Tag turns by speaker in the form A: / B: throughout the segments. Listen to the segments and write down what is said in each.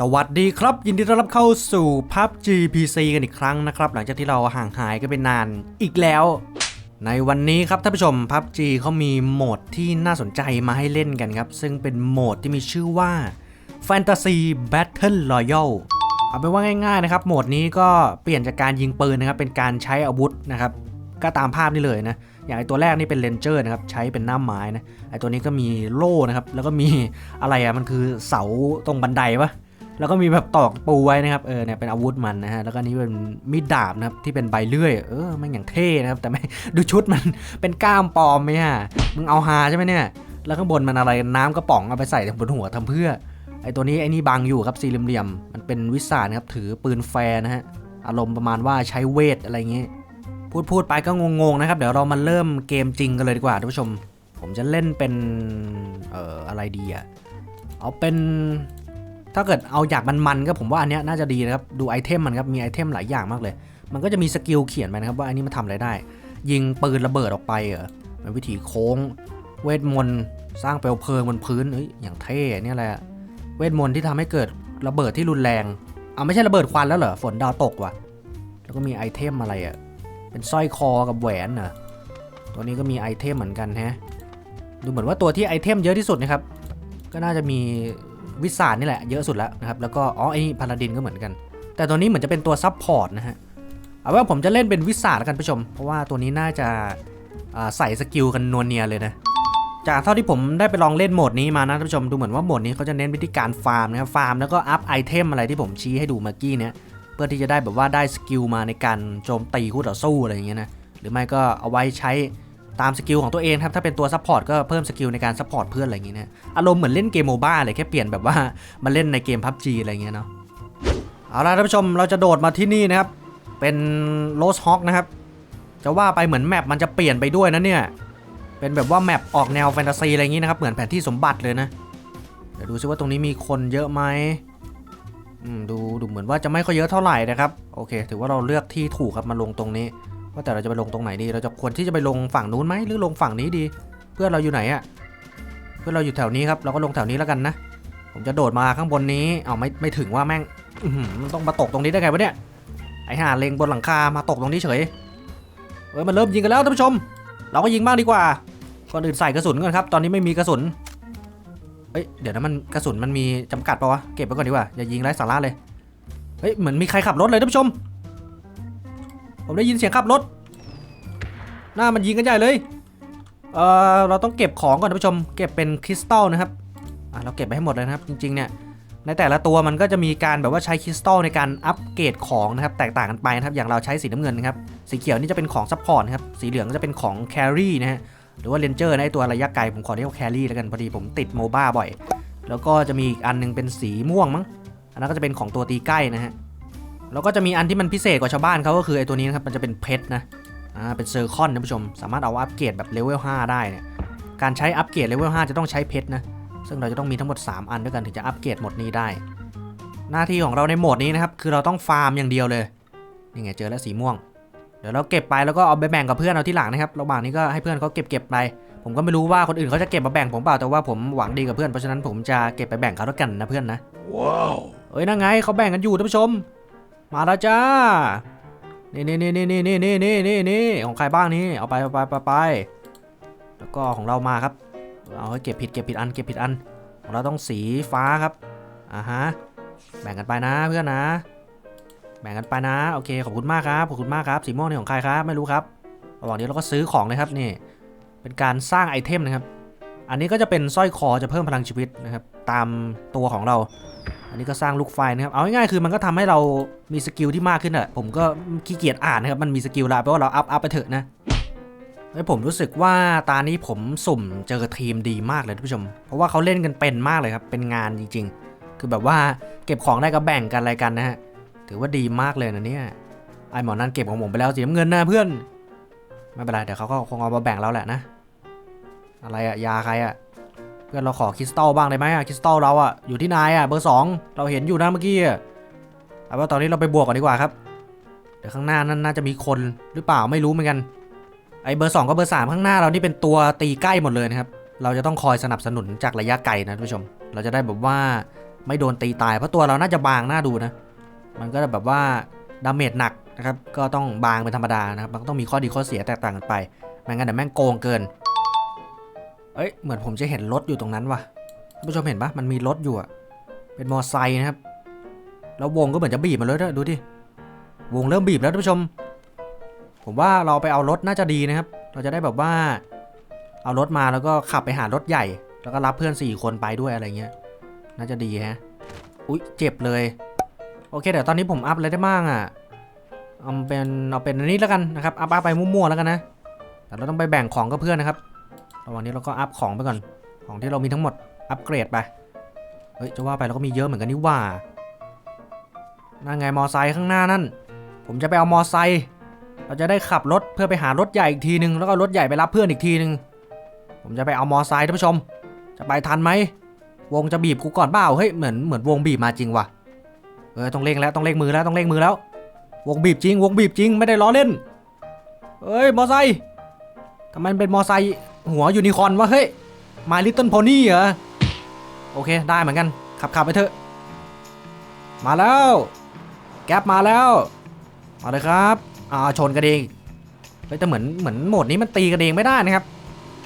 A: สวัสดีครับ ยินดีต้อนรับเข้าสู่ PUBG PC กันอีกครั้งนะครับ หลังจากที่เราห่างหายกันไปนานอีกแล้ว ในวันนี้ครับท่านผู้ชม PUBG เขามีโหมดที่น่าสนใจมาให้เล่นกันครับ ซึ่งเป็นโหมดที่มีชื่อว่า Fantasy Battle Royale เอาเป็นว่าง่ายๆนะครับโหมดนี้ก็เปลี่ยนจากการยิงปืนนะครับเป็นการใช้อาวุธนะครับก็ตามภาพนี่เลยนะอย่างไอตัวแรกนี่เป็นเลนเจอร์นะครับใช้เป็นหน้าไม้นะไอตัวนี้ก็มีโล่นะครับแล้วก็มีอะไรอะมันคือเสาตรงบันไดปะ แล้วก็มีแบบตอกปูไว้นะครับ เออเนี่ยเป็นอาวุธมันนะฮะ แล้วก็นี้เป็นมีดดาบนะครับที่เป็นใบเลื่อย เออมันอย่างเท่นะครับ แต่ไม่ดูชุดมันเป็นก้ามปลอมไหมฮะ มึงเอาฮาใช่ไหมเนี่ย แล้วข้างบนมันอะไรน้ำกระป๋องเอาไปใส่บนหัวทำเพื่อ ไอตัวนี้ไอนี่บังอยู่ครับสี่เหลี่ยม มันเป็นวิสานะครับถือปืนแฟร์นะฮะ อารมณ์ประมาณว่าใช้เวทอะไรเงี้ยพูดพูดไปก็งงๆนะครับ เดี๋ยวเรามาเริ่มเกมจริงกันเลยดีกว่าท่านผู้ชม ผมจะเล่นเป็น เอ่ออะไรดีอะเอาเป็น ถ้าเกิดเอาอยากมันๆก็ผมว่าอันเนี้ยน่าจะดีนะครับ ดูไอเทมมันครับ มีไอเทมหลายอย่างมากเลย มันก็จะมีสกิลเขียนไปนะครับว่าอันนี้มันทำอะไรได้ ยิงปืนระเบิดออกไปเหรอเป็นวิธีโค้ง เวทมนต์สร้างเปลวเพลิงบนพื้นเอ้ยอย่างเท่เนี่ยแหละ เวทมนต์ที่ทำให้เกิดระเบิดที่รุนแรงเอาไม่ใช่ระเบิดควันแล้วเหรอ ฝนดาวตกว่ะ แล้วก็มีไอเทมอะไรอะเป็นสร้อยคอกับแหวนน่ะตัวนี้ก็มีไอเทมเหมือนกันฮะ ดูเหมือนว่าตัวที่ไอเทมเยอะที่สุดนะครับ ก็น่าจะมี วิสานนี่แหละเยอะสุดแล้วนะครับ แล้วก็อ๋อไอ้นี่พาราดินก็เหมือนกัน แต่ตัวนี้เหมือนจะเป็นตัวซับพอร์ตนะฮะ เอาว่าผมจะเล่นเป็นวิสานแล้วกันผู้ชม เพราะว่าตัวนี้น่าจะาใส่สกิลกันนวลเนียเลยนะ จากเท่าที่ผมได้ไปลองเล่นโหมดนี้มานะท่านผู้ชมดูเหมือนว่าโหมดนี้เขาจะเน้นวิธีการฟาร์มนะครับฟาร์มแล้วก็อัพไอเทมอะไรที่ผมชี้ให้ดูเมื่อกี้เนี่ยเพื่อที่จะได้แบบว่าได้สกิลมาในการโจมตีคู่ต่อสู้อะไรอย่างเงี้ยนะหรือไม่ก็เอาไว้ใช้ ตามสกิลของตัวเองครับถ้าเป็นตัวซัพพอร์ตก็เพิ่มสกิลในการซัพพอร์ตเพื่อนอะไรอย่างเงี้ยนะอารมณ์เหมือนเล่นเกมโมบ้าเลยแค่เปลี่ยนแบบว่ามาเล่นในเกม PUBG อะไรอย่างเงี้ยเนาะเอาล่ะท่านผู้ชมเราจะโดดมาที่นี่นะครับ เป็นโ s สฮ w k นะครับจะว่าไปเหมือนแมปมันจะเปลี่ยนไปด้วยนะเนี่ยเป็นแบบว่าแมปออกแนวแฟนตาซีอะไรอย่างงี้นะครับเหมือนแผนที่สมบัติเลยนะเดี๋ยวดูซิว่าตรงนี้มีคนเยอะไหมดูดูเหมือนว่าจะไม่ค่อยเยอะเท่าไหร่นะครับ โอเค ถือว่าเราเลือกที่ถูกครับมาลงตรงนี้ ว่าแต่เราจะไปลงตรงไหนดี เราจะควรที่จะไปลงฝั่งนู้นไหมหรือลงฝั่งนี้ดี เพื่อนเราอยู่ไหนอะเพื่อนเราอยู่แถวนี้ครับ เราก็ลงแถวนี้แล้วกันนะ ผมจะโดดมาข้างบนนี้เอาไม่ไม่ถึงว่าแม่งมันต้องมาตกตรงนี้ได้ไงวะเนี่ย ไอห่าเลงบนหลังคามาตกตรงนี้เฉยเฮ้ยมันเริ่มยิงกันแล้วท่านผู้ชม เราก็ยิงบ้างดีกว่า ก่อนอื่นใส่กระสุนก่อนครับ ตอนนี้ไม่มีกระสุนเฮ้ยเดี๋ยวนะมันกระสุนมันมีจำกัดปะวะ เก็บไว้ก่อนดีกว่า อย่ายิงไร้สาระเลย เฮ้ยเหมือนมีใครขับรถเลยท่านผู้ชม ผมได้ยินเสียงขับรถ หน้ามันยิงกันใหญ่เลย เออเราต้องเก็บของก่อนท่านผู้ชม เก็บเป็นคริสตัลนะครับ อะเราเก็บไปให้หมดเลยนะครับ จริงๆเนี่ย ในแต่ละตัวมันก็จะมีการแบบว่าใช้คริสตัลในการอัปเกรดของนะครับ แตกต่างกันไปนะครับ อย่างเราใช้สีน้ำเงินนะครับ สีเขียวนี่จะเป็นของซัพพอร์ตนะครับ สีเหลืองก็จะเป็นของแครี่นะฮะ หรือว่าเลนเจอร์นะไอตัวระยะไกลผมขอเรียกว่าแครี่แล้วกัน พอดีผมติดโมบ้าบ่อย แล้วก็จะมีอีกอันหนึงเป็นสีม่วงมั้ง อันนั้นก็จะเป็นของตัวตีใกล้นะฮะ แล้วก็จะมีอันที่มันพิเศษกว่าชาวบ้านเขาก็คือไอตัวนี้นะครับมันจะเป็นเพชรนะอ่าเป็นเซอร์คอนนะผู้ชม สามารถเอาอัปเกรดแบบเลเวล5ได้เนี่ยการใช้อัปเกรดเลเวล5จะต้องใช้เพชรนะซึ่งเราจะต้องมีทั้งหมด 3 อันด้วยกันถึงจะอัปเกรดหมดนี้ได้ หน้าที่ของเราในโหมดนี้นะครับคือเราต้องฟาร์มอย่างเดียวเลยนี่ไงเจอแล้วสีม่วง เดี๋ยวเราเก็บไปแล้วก็เอาไปแบ่งกับเพื่อนเอาที่หลังนะครับระหว่างนี้ก็ให้เพื่อนเขาเก็บเก็บไป ผมก็ไม่รู้ว่าคนอื่นเขาจะเก็บมาแบ่งผมเปล่าแต่ว่าผมหวังดีกับเพื่อนเพราะฉะนั้นผมจะเก็บไปแบ่งเขาแล้วกันนะเพื่อนนะ
B: ว้าว
A: เอ้ยนั่งไงเขาแบ่งกันอยู่ท่านผู้ชม มาแล้วจ้า นี่นี่นี่นี่นี่นี่นี่นี่นี่นี่ของใครบ้างนี่เอาไปเอาไปไปไป แล้วก็ของเรามาครับ เอาให้เก็บผิดเก็บผิดอันเก็บผิดอัน ของเราต้องสีฟ้าครับ อ่าฮะ แบ่งกันไปนะเพื่อนนะ แบ่งกันไปนะ โอเคขอบคุณมากครับ ขอบคุณมากครับ สีม่วงนี่ของใครครับ ไม่รู้ครับ ระหว่างนี้เราก็ซื้อของนะครับนี่ เป็นการสร้างไอเทมนะครับ อันนี้ก็จะเป็นสร้อยคอจะเพิ่มพลังชีวิตนะครับตามตัวของเรา อันนี้ก็สร้างลูกไฟนะครับ เอาง่ายๆคือมันก็ทำให้เรามีสกิลที่มากขึ้นอะผมก็ขี้เกียจอ่านนะครับมันมีสกิลละแปลว่าเราอัพอัพไปเถอะนะไอ้ผมรู้สึกว่าตานี้ผมสุ่มเจอทีมดีมากเลยท่านผู้ชม เพราะว่าเขาเล่นกันเป็นมากเลยครับเป็นงานจริง ๆ คือแบบว่าเก็บของได้ก็แบ่งกันอะไรกันนะฮะถือว่าดีมากเลยนะเนี่ยไอหมอนั่นเก็บของผมไปแล้วสีน้ำเงินนะเพื่อนไม่เป็นไรเดี๋ยวเขาก็คงเอามาแบ่งเราแหละนะ อะไรอะยาใครอะเพื่อนเราขอคริสตัลบ้างได้ไหมอะคริสตัลเราอะอยู่ที่นายอะเบอร์สองเราเห็นอยู่นะเมื่อกี้อะเอาว่าตอนนี้เราไปบวกก่อนดีกว่าครับเดี๋ยวข้างหน้านั้นน่าจะมีคนหรือเปล่าไม่รู้เหมือนกันไอเบอร์สองกับเบอร์สามข้างหน้าเรานี่เป็นตัวตีใกล้หมดเลยนะครับเราจะต้องคอยสนับสนุนจากระยะไกลนะท่านผู้ชม เราจะได้แบบว่าไม่โดนตีตายเพราะตัวเราน่าจะบางน่าดูนะ มันก็แบบว่าดาเมจหนักนะครับ ก็ต้องบางเป็นธรรมดานะครับ มันก็ต้องมีข้อดีข้อเสียแตกต่างกันไป ไม่งั้นเดี๋ยวแม่งโกงเกิน เอ้ย เหมือนผมจะเห็นรถอยู่ตรงนั้นว่ะท่านผู้ชมเห็นปะมันมีรถอยู่อะเป็นมอไซค์นะครับ แล้ววงก็เหมือนจะบีบมาเลยด้วยดูดิ วงเริ่มบีบแล้วท่านผู้ชม ผมว่าเราไปเอารถน่าจะดีนะครับ เราจะได้แบบว่า เอารถมาแล้วก็ขับไปหารถใหญ่ แล้วก็รับเพื่อน 4 คนไปด้วยอะไรเงี้ย น่าจะดีฮะ อุ๊ย เจ็บเลย โอเคเดี๋ยวตอนนี้ผมอัพอะไรได้บ้างอะเอาเป็นเอาเป็นอันนี้แล้วกันนะครับ อัพอัพไปมั่วๆแล้วกันนะ แต่เราต้องไปแบ่งของกับเพื่อนนะครับ ระหว่างนี้เราก็อัพของไปก่อน ของที่เรามีทั้งหมด อัพเกรดไป เฮ้ย จะว่าไปเราก็มีเยอะเหมือนกันนี่ว่า นั่นไงมอไซค์ข้างหน้านั่น ผมจะไปเอามอไซค์ เราจะได้ขับรถเพื่อไปหารถใหญ่อีกทีนึง แล้วก็รถใหญ่ไปรับเพื่อนอีกทีนึง ผมจะไปเอามอไซค์ท่านผู้ชม จะไปทันไหม วงจะบีบกูก่อนเปล่า เฮ้ย เหมือนเหมือนวงบีบมาจริงว่ะ เออต้องเร่งแล้วต้องเร่งมือแล้วต้องเร่งมือแล้ว วงบีบจริง วงบีบจริง ไม่ได้ล้อเล่นเฮ้ยมอไซค์ทำไมมันเป็นมอไซค์ หัวยูนิคอร์นวะเฮ้ย My Little Pony เหรอ โอเคได้เหมือนกัน ขับขับไปเถอะ มาแล้ว แก๊ปมาแล้ว มาเลยครับอ่าชนกันเองเฮ้ยแต่เหมือนเหมือนโหมดนี้มันตีกันเองไม่ได้นะครับ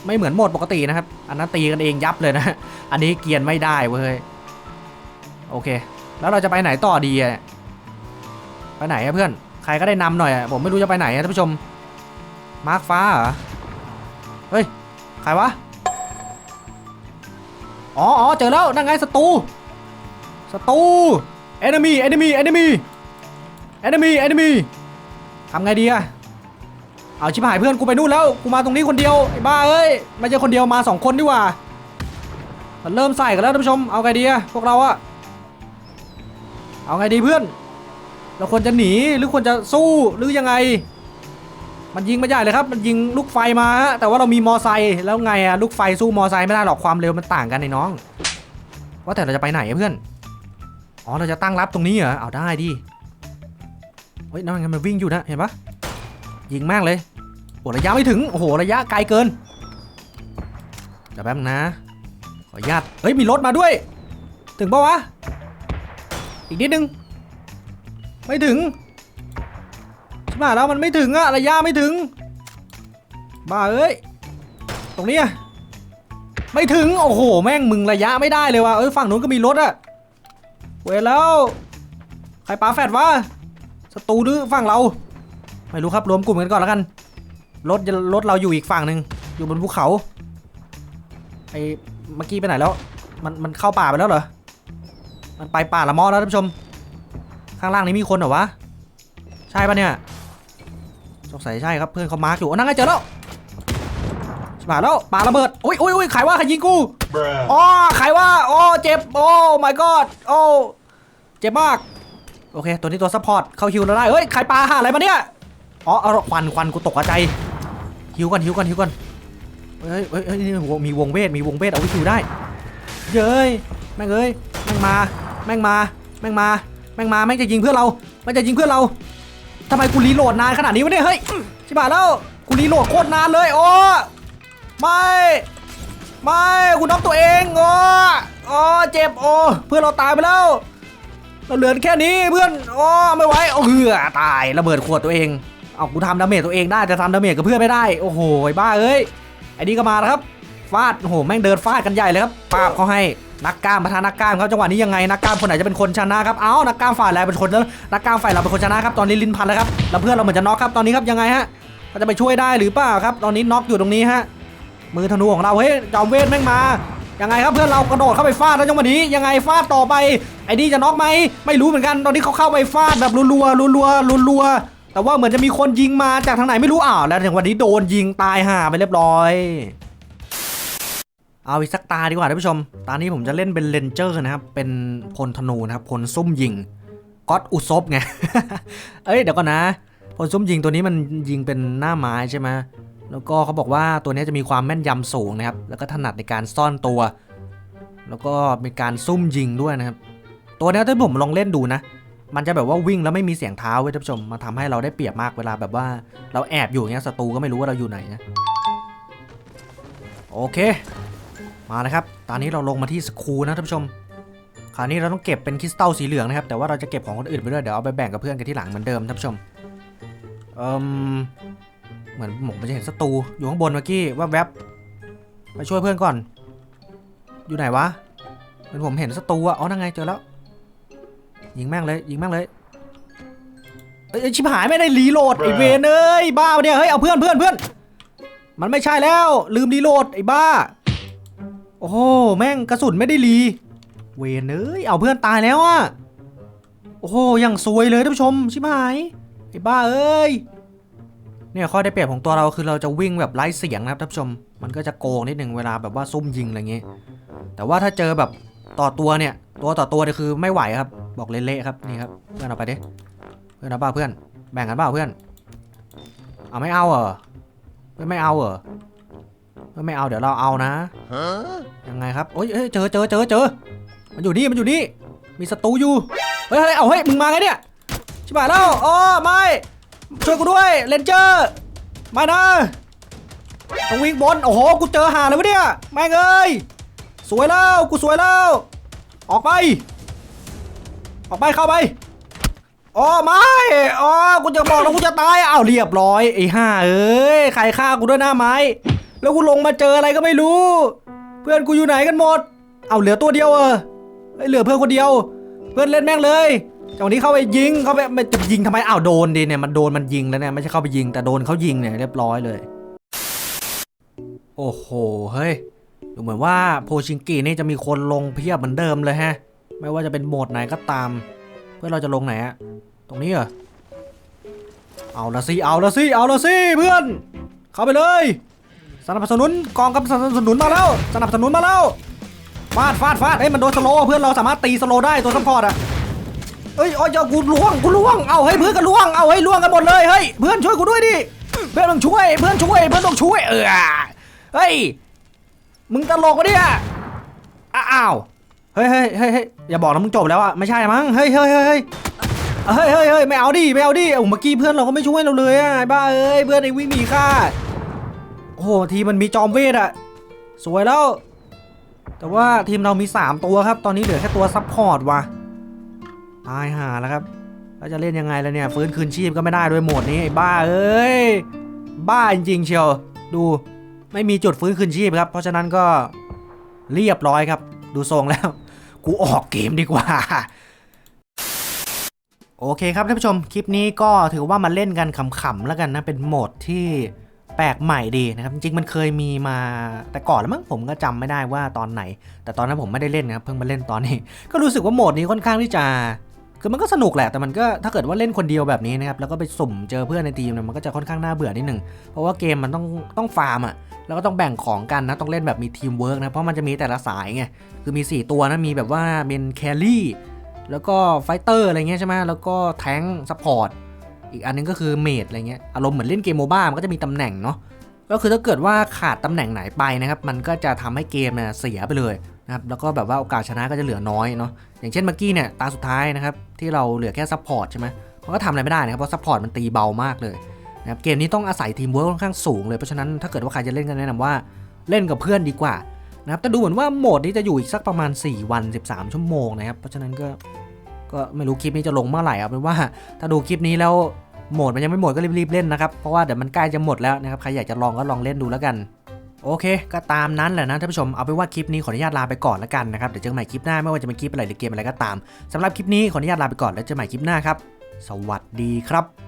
A: ไม่เหมือนโหมดปกตินะครับ อันนั้นตีกันเองยับเลยนะ อันนี้เกียร์ไม่ได้เว้ยโอเค แล้วเราจะไปไหนต่อดีอะไปไหนอะเพื่อน ใครก็ได้นำหน่อยอะผมไม่รู้จะไปไหนอะท่านผู้ชม มาร์คฟ้าเหรอ เฮ้ย ใครวะ อ๋ออ๋อเจอแล้ว นั่งไงศัตรู ศัตรู enemy enemy enemy enemy enemy ทำไงดีอะเอาชิบหายเพื่อนกูไปนู่นแล้ว กูมาตรงนี้คนเดียว ไอ้บ้าเอ้ย ไม่ใช่คนเดียวมาสองคนดีกว่า มันเริ่มใส่กันแล้วท่านผู้ชม เอาไงดีอะพวกเราอะเอาไงดีเพื่อน เราควรจะหนีหรือควรจะสู้หรือยังไง มันยิงไม่ใหญ่เลยครับ มันยิงลูกไฟมาฮะแต่ว่าเรามีมอไซค์แล้วไงอะลูกไฟสู้มอไซค์ไม่ได้หรอกความเร็วมันต่างกันไอ้น้อง ว่าแต่เราจะไปไหนเพื่อน อ๋อเราจะตั้งรับตรงนี้เหรอ เอาได้ดิ เฮ้ยนั่นไงมันวิ่งอยู่นะเห็นปะยิงมากเลยโอ้ระยะไม่ถึง โอ้โหระยะไกลเกินเดี๋ยวแป๊บนึงนะขออนุญาตเฮ้ยมีรถมาด้วย ถึงปะวะ อีกนิดนึง ไม่ถึง ใช่ป่ะแล้วมันไม่ถึงอะระยะไม่ถึงบ้าเอ้ยตรงนี้อะไม่ถึงโอ้โหแม่งมึงระยะไม่ได้เลยว่ะเอ้ยฝั่งนู้นก็มีรถอะเวรแล้ว ใครปาแฟดวะศัตรูหรือฝั่งเรา ไม่รู้ครับรวมกลุ่มกันก่อนแล้วกันรถรถเราอยู่อีกฝั่งหนึ่งอยู่บนภูเขาไอ้เมื่อกี้ไปไหนแล้ว มันมันเข้าป่าไปแล้วเหรอมันไปป่าละมอแล้วท่านผู้ชม ข้างล่างนี้มีคนเหรอวะใช่ปะเนี่ย สงสัยใช่ครับเพื่อนเขามาร์กอยู่อ๋อนั่งไงเจอแล้วชิบหายแล้วป่าระเบิดโอ้ยโอ้ยโอ้ยใครว่าใครยิงกู
B: Bruh.
A: อ๋อใครว่าโอ้เจ็บโอ้ my god โอ้เจ็บมากโอเค ตัวนี้ตัวซัพพอร์ตเข้าฮิวเราได้เฮ้ยใครปาหาอะไรมาเนี่ยอ๋อเอาควันควันกูตกใจฮิวก่อนฮิวก่อนฮิวก่อนเฮ้ยเฮ้ยเฮ้ยนี่วงมีวงเวทมีวงเวทเอาไว้ฮิวได้เย้ยแม่งเอ้ยแม่งมาแม่งมาแม่งมาแม่งมาแม่งจะยิงเพื่อนเราแม่งจะยิงเพื่อนเรา ทำไมกูรีโหลดนานขนาดนี้วะเนี่ยเฮ้ยชิบหายแล้วกูรีโหลดโคตรนานเลยโอ้ไม่ไม่กูน็อกตัวเองโอ้โอ้เจ็บโอ้เพื่อนเราตายไปแล้วเราเหลือแค่นี้เพื่อนโอ้ไม่ไหวโอ้เหือตายระเบิดขวดตัวเองเอากูทำดาเมจตัวเองได้แต่ทำดาเมจกับเพื่อนไม่ได้โอ้โหบ้าเอ้ยไอ้นี่ก็มาแล้วครับฟาดโอ้โหแม่งเดินฟาดกันใหญ่เลยครับปาบเขาให้ นักกล้ามประธานนักกล้ามครับจังหวะนี้ยังไงนักกล้ามคนไหนจะเป็นคนชนะครับเอ้านักกล้ามฝ่ายอะไรเป็นคนแล้วนักกล้ามฝ่ายเราเป็นคนชนะครับตอนนี้ลินพันแล้วครับแล้วเพื่อนเราเหมือนจะน็อกครับตอนนี้ครับยังไงฮะเขาจะไปช่วยได้หรือเปล่าครับ ตอนนี้น็อกอยู่ตรงนี้ฮะมือธนูของเราเฮ้ยจอมเวทแม่งมายังไงครับเพื่อนเรากระโดดเข้าไปฟาดแล้วจังหวะนี้ยังไงฟาดต่อไปไอ้นี่จะน็อกไหมไม่รู้เหมือนกันตอนนี้เขาเข้าไปฟาดแบบรัวๆรัวๆรัวๆแต่ว่าเหมือนจะมีคนยิงมาจากทางไหนไม่รู้อ้าวแล้วถึงวันนี้โดนยิงตายห่าไปเรียบร้อย เอาอีกสักตาดีกว่าท่านผู้ชมตอนนี้ผมจะเล่นเป็นเลนเจอร์นะครับ เป็นพลธนูนะครับ พลซุ่มยิงก็อดอุซบไง เอ้ยเดี๋ยวก่อนนะ พลซุ่มยิงตัวนี้มันยิงเป็นหน้าไม้ใช่ไหมแล้วก็เขาบอกว่าตัวนี้จะมีความแม่นยำสูงนะครับ แล้วก็ถนัดในการซ่อนตัว แล้วก็มีการซุ่มยิงด้วยนะครับ ตัวนี้ถ้าผมลองเล่นดูนะ มันจะแบบว่าวิ่งแล้วไม่มีเสียงเท้าเว้ยท่านผู้ชม มาทำให้เราได้เปรียบมากเวลาแบบว่าเราแอบอยู่อย่างเงี้ยศัตรูก็ไม่รู้ว่าเราอยู่ไหนนะ โอเค มาเลยครับ ตอนนี้เราลงมาที่สคูนะท่านผู้ชม คราวนี้เราต้องเก็บเป็นคริสตัลสีเหลืองนะครับ แต่ว่าเราจะเก็บของคนอื่นไปด้วย เดี๋ยวเอาไปแบ่งกับเพื่อนกันที่หลังเหมือนเดิมท่านผู้ชม เอ่มเหมือนผมจะเห็นศัตรูอยู่ข้างบนเมื่อกี้ว่าแวบไปช่วยเพื่อนก่อน อยู่ไหนวะเหมือนผมเห็นศัตรูอะอ๋อนั่นไงเจอแล้ว ยิงแม่งเลย ยิงแม่งเลยเอ้ยชิบหายไม่ได้รีโหลดไอเวนเอ้ยบ้าปะเนี่ยเฮ้ยเอาเพื่อนเพื่อนเพื่อนมันไม่ใช่แล้ว ลืมรีโหลดไอ้บ้า โอ้โหแม่งกระสุนไม่ได้รี เวนเอ้ยเอาเพื่อนตายแล้วอะโอ้โหยังซวยเลยท่านผู้ชมชิบหายไอ้บ้าเอ้ยเนี่ยข้อได้เปรียบของตัวเราคือเราจะวิ่งแบบไร้เสียงนะครับท่านผู้ชม มันก็จะโกงนิดนึงเวลาแบบว่าซุ่มยิงอะไรเงี้ยแต่ว่าถ้าเจอแบบต่อตัวเนี่ย ตัวต่อตัวเนี่ยคือไม่ไหวครับ บอกเละๆครับนี่ครับเพื่อนเอาไปดิเพื่อนเอาเปล่าเพื่อนแบ่งกันเปล่าเพื่อนเอาไม่เอาเหรอเพื่ไม่เอาเหรอ ไม่เอาเดี๋ยวเราเอานะยังไงครับโอ้ยเอ้ยเจอเจอเจอเจอมันอยู่นี่มันอยู่นี่ มีศัตรูอยู่เฮ้ยเฮ้ยเอาเฮ้ยมึงมาไงเนี่ยชิบหายแล้วอ๋อไม่ช่วยกูด้วยเลนเจอร์ไม่นะต้องวิ่งบนโอ้โหกูเจอหาเลยวะเนี่ยแม่งเอ้ยสวยแล้วกูสวยแล้วออกไป ออกไปเข้าไปอ๋อไม่อ๋อกูจะบอกแล้วกูจะตายอ้าวเรียบร้อยไอ้ห่าเอ้ยใครฆ่ากูด้วยหน้าไม้ แล้วกูลงมาเจออะไรก็ไม่รู้ เพื่อนกูอยู่ไหนกันหมด เอาเหลือตัวเดียวเออเอ้ยเหลือเพื่อนคนเดียว เพื่อนเล่นแม่งเลยจังหวะนี้เข้าไปยิงเข้าไปมันจะยิงทำไมอ้าวโดนดิเนี่ยมันโดนมันยิงแล้วเนี่ยไม่ใช่เข้าไปยิงแต่โดนเขายิงเนี่ยเรียบร้อยเลย โอ้โหเฮ้ยดูเหมือนว่าโพชิงกินี่จะมีคนลงเพียบเหมือนเดิมเลยฮะ ไม่ว่าจะเป็นโหมดไหนก็ตาม เพื่อนเราจะลงไหนอะตรงนี้เหรอเอาละสิเอาละสิเอาละสิเพื่อน เข้าไปเลย สนับสนุนกองกำลังสนับสนุนมาแล้ว สนับสนุนมาแล้วฟาดฟาดฟาดเอ้ยมันโดนสโลเพื่อนเราสามารถตีสโลได้ตัวซัพพอร์ตอะเอ้ยโอ้ยเจ้ากูล่วงกูล่วงเอาเฮ้เพื่อนก็ล่วงเอาเฮ้ล่วงกันหมดเลยเฮ้ยเพื่อนช่วยกูด้วยดิเพื่อนต้องช่วยเพื่อนช่วยเพื่อนต้องช่วยเออเฮ้ยมึงตลกปะเนี่ยอ้าวเฮ้ยเฮ้ยเฮ้ยอย่าบอกนะมึงจบแล้วอะไม่ใช่มั้งเฮ้ยเฮ้ยเฮ้ยเฮ้ยเฮ้ยเฮ้ยไม่เอาดิไม่เอาดิโอ้เมื่อกี้เพื่อนเราก็ไม่ช่วยเราเลยอะไอ้บ้าเอ้ยเพื่อนไอ้วิ่งหนีค่า โอ้โหทีมมันมีจอมเวทอะสวยแล้ว แต่ว่าทีมเรามี 3 ตัวครับ ตอนนี้เหลือแค่ตัวซับพอร์ตว่ะตายห่าแล้วครับแล้วจะเล่นยังไงแล้วเนี่ยฟื้นคืนชีพก็ไม่ได้ด้วยโหมดนี้บ้าเอ้ยบ้าจริงๆเชียว ดูไม่มีจุดฟื้นคืนชีพครับ เพราะฉะนั้นก็เรียบร้อยครับ ดูทรงแล้ว กูออกเกมดีกว่า โอเคครับท่านผู้ชมคลิปนี้ก็ถือว่ามาเล่นกันขำๆแล้วกันนะเป็นโหมดที่ แปลกใหม่ดีนะครับ จริงๆมันเคยมีมาแต่ก่อนแล้วมั้งผมก็จำไม่ได้ว่าตอนไหน แต่ตอนนั้นผมไม่ได้เล่นนะครับเพิ่งมาเล่นตอนนี้ ก็รู้สึกว่าโหมดนี้ค่อนข้างที่จะคือมันก็สนุกแหละ แต่มันก็ถ้าเกิดว่าเล่นคนเดียวแบบนี้นะครับ แล้วก็ไปสุ่มเจอเพื่อนในทีมเนี่ยมันก็จะค่อนข้างน่าเบื่อนิดหนึ่ง เพราะว่าเกมมันต้องต้องฟาร์มอะ แล้วก็ต้องแบ่งของกันนะ ต้องเล่นแบบมีทีมเวิร์กนะ เพราะมันจะมีแต่ละสายไง คือมี 4 ตัวนะ มีแบบว่าเป็นแครี่ แล้วก็ไฟเตอร์อะไรเงี้ยใช่ไหมแล้วก็แทงซัพพอร์ต อีกอันนึงก็คือเมดอะไรเงี้ยอารมณ์เหมือนเล่นเกมโมบ้ามันก็จะมีตำแหน่งเนาะก็คือถ้าเกิดว่าขาดตำแหน่งไหนไปนะครับมันก็จะทำให้เกมเนี่ยเสียไปเลยนะครับแล้วก็แบบว่าโอกาสชนะก็จะเหลือน้อยเนาะอย่างเช่นเมื่อกี้เนี่ยตาสุดท้ายนะครับที่เราเหลือแค่ซัพพอร์ตใช่ไหมมันก็ทำอะไรไม่ได้นะครับเพราะซัพพอร์ตมันตีเบามากเลยนะครับเกมนี้ต้องอาศัยทีมเวิร์กค่อนข้างสูงเลยเพราะฉะนั้นถ้าเกิดว่าใครจะเล่นก็แนะนำว่าเล่นกับเพื่อนดีกว่านะครับแต่ดูเหมือนว่าโหมดนี้จะอยู่อีกสักประมาณ 4 วัน 13 ชั่วโมงนะครับเพราะฉะนั้นก็ ก็ไม่รู้คลิปนี้จะลงเมื่อไหร่เอาเป็นว่าถ้าดูคลิปนี้แล้วโหมดมันยังไม่หมดก็รีบๆเล่นนะครับ เพราะว่าเดี๋ยวมันใกล้จะหมดแล้วนะครับใครอยากจะลองก็ลองเล่นดูแล้วกัน โอเค ก็ตามนั้นแหละนะท่านผู้ชมเอาเป็นว่าคลิปนี้ขออนุญาตลาไปก่อนแล้วกันนะครับเดี๋ยวเจอกันใหม่คลิปหน้าไม่ว่าจะเป็นคลิปอะไรหรือเกมอะไรก็ตามสำหรับคลิปนี้ขออนุญาตลาไปก่อนแล้วเจอกันใหม่คลิปหน้าครับ สวัสดีครับ